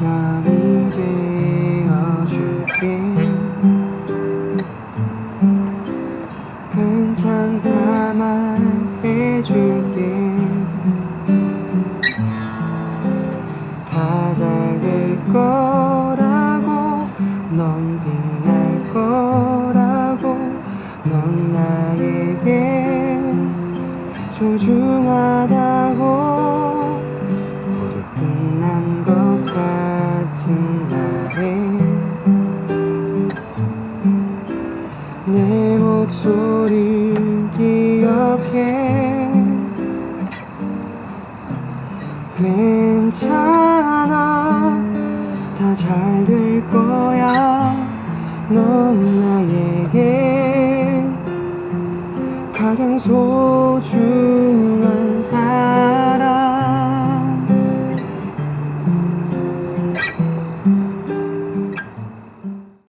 별이 되어줄게 괜찮다 말해줄게. 다잘될 거라고 넌 빛날 거라고 넌 나에게 소중하다고 목소리 기억해. 괜찮아 다 잘 될 거야. 넌 나에게 가장 소중한